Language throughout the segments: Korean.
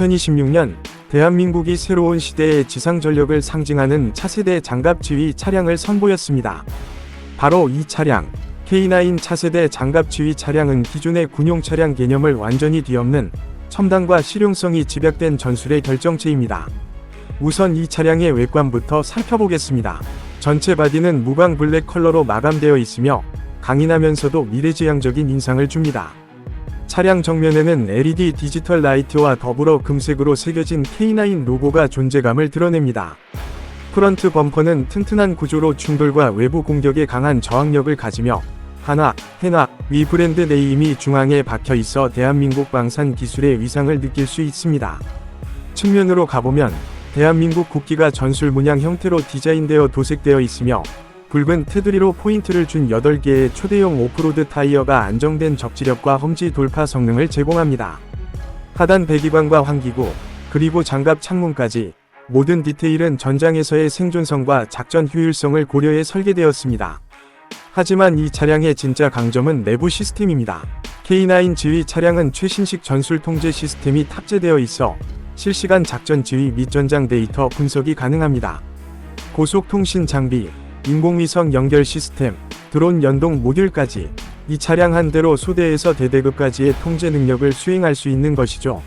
2026년 대한민국이 새로운 시대의 지상 전력을 상징하는 차세대 장갑 지휘 차량을 선보였습니다. 바로 이 차량, K9 차세대 장갑 지휘 차량은 기존의 군용 차량 개념을 완전히 뒤엎는 첨단과 실용성이 집약된 전술의 결정체입니다. 우선 이 차량의 외관부터 살펴보겠습니다. 전체 바디는 무광 블랙 컬러로 마감되어 있으며 강인하면서도 미래지향적인 인상을 줍니다. 차량 정면에는 LED 디지털 라이트와 더불어 금색으로 새겨진 K9 로고가 존재감을 드러냅니다. 프런트 범퍼는 튼튼한 구조로 충돌과 외부 공격에 강한 저항력을 가지며 하나, 해나, 위 브랜드 네임이 중앙에 박혀 있어 대한민국 방산 기술의 위상을 느낄 수 있습니다. 측면으로 가보면 대한민국 국기가 전술 문양 형태로 디자인되어 도색되어 있으며 붉은 테두리로 포인트를 준 8개의 초대형 오프로드 타이어가 안정된 적지력과 험지 돌파 성능을 제공합니다. 하단 배기관과 환기구, 그리고 장갑 창문까지 모든 디테일은 전장에서의 생존성과 작전 효율성을 고려해 설계되었습니다. 하지만 이 차량의 진짜 강점은 내부 시스템입니다. K9 지휘 차량은 최신식 전술 통제 시스템이 탑재되어 있어 실시간 작전 지휘 및 전장 데이터 분석이 가능합니다. 고속 통신 장비, 인공위성 연결 시스템, 드론 연동 모듈까지 이 차량 한 대로 소대에서 대대급까지의 통제 능력을 수행할 수 있는 것이죠.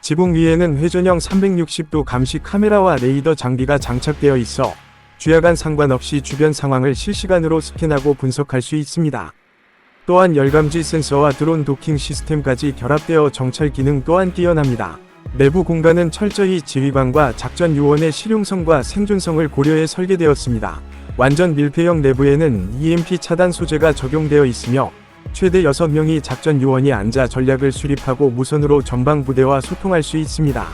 지붕 위에는 회전형 360도 감시 카메라와 레이더 장비가 장착되어 있어 주야간 상관없이 주변 상황을 실시간으로 스캔하고 분석할 수 있습니다. 또한 열감지 센서와 드론 도킹 시스템까지 결합되어 정찰 기능 또한 뛰어납니다. 내부 공간은 철저히 지휘관과 작전 요원의 실용성과 생존성을 고려해 설계되었습니다. 완전 밀폐형 내부에는 EMP 차단 소재가 적용되어 있으며 최대 6명이 작전 요원이 앉아 전략을 수립하고 무선으로 전방 부대와 소통할 수 있습니다.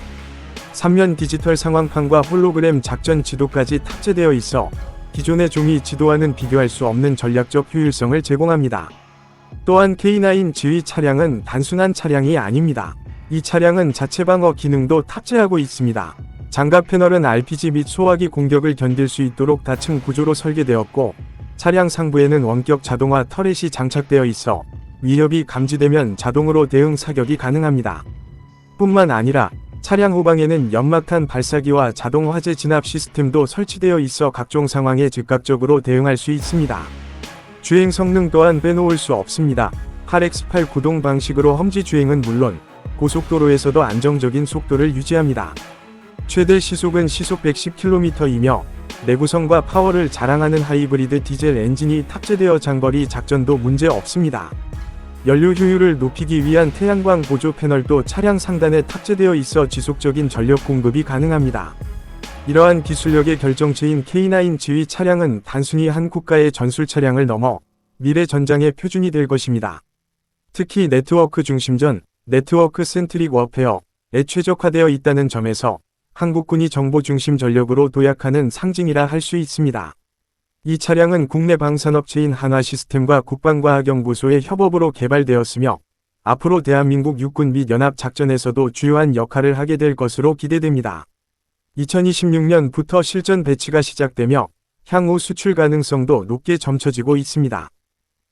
3면 디지털 상황판과 홀로그램 작전 지도까지 탑재되어 있어 기존의 종이 지도와는 비교할 수 없는 전략적 효율성을 제공합니다. 또한 K9 지휘 차량은 단순한 차량이 아닙니다. 이 차량은 자체 방어 기능도 탑재하고 있습니다. 장갑 패널은 RPG 및 소화기 공격을 견딜 수 있도록 다층 구조로 설계되었고 차량 상부에는 원격 자동화 터렛이 장착되어 있어 위협이 감지되면 자동으로 대응 사격이 가능합니다. 뿐만 아니라 차량 후방에는 연막탄 발사기와 자동 화재 진압 시스템도 설치되어 있어 각종 상황에 즉각적으로 대응할 수 있습니다. 주행 성능 또한 빼놓을 수 없습니다. 8X8 구동 방식으로 험지 주행은 물론 고속도로에서도 안정적인 속도를 유지합니다. 최대 시속은 시속 110km이며 내구성과 파워를 자랑하는 하이브리드 디젤 엔진이 탑재되어 장거리 작전도 문제 없습니다. 연료 효율을 높이기 위한 태양광 보조 패널도 차량 상단에 탑재되어 있어 지속적인 전력 공급이 가능합니다. 이러한 기술력의 결정체인 K9 지휘 차량은 단순히 한 국가의 전술 차량을 넘어 미래 전장의 표준이 될 것입니다. 특히 네트워크 중심전, 네트워크 센트릭 워페어에 최적화되어 있다는 점에서 한국군이 정보 중심 전력으로 도약하는 상징이라 할 수 있습니다. 이 차량은 국내 방산업체인 한화시스템과 국방과학연구소의 협업으로 개발되었으며 앞으로 대한민국 육군 및 연합작전에서도 주요한 역할을 하게 될 것으로 기대됩니다. 2026년부터 실전 배치가 시작되며 향후 수출 가능성도 높게 점쳐지고 있습니다.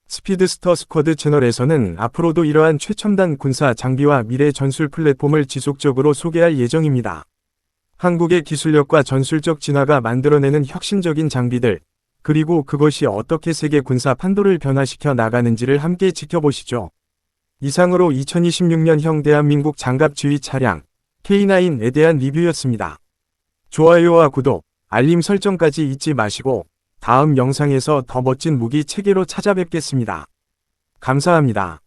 스피드스터 스쿼드 채널에서는 앞으로도 이러한 최첨단 군사 장비와 미래 전술 플랫폼을 지속적으로 소개할 예정입니다. 한국의 기술력과 전술적 진화가 만들어내는 혁신적인 장비들, 그리고 그것이 어떻게 세계 군사 판도를 변화시켜 나가는지를 함께 지켜보시죠. 이상으로 2026년형 대한민국 장갑 지휘 차량 K9에 대한 리뷰였습니다. 좋아요와 구독, 알림 설정까지 잊지 마시고 다음 영상에서 더 멋진 무기 체계로 찾아뵙겠습니다. 감사합니다.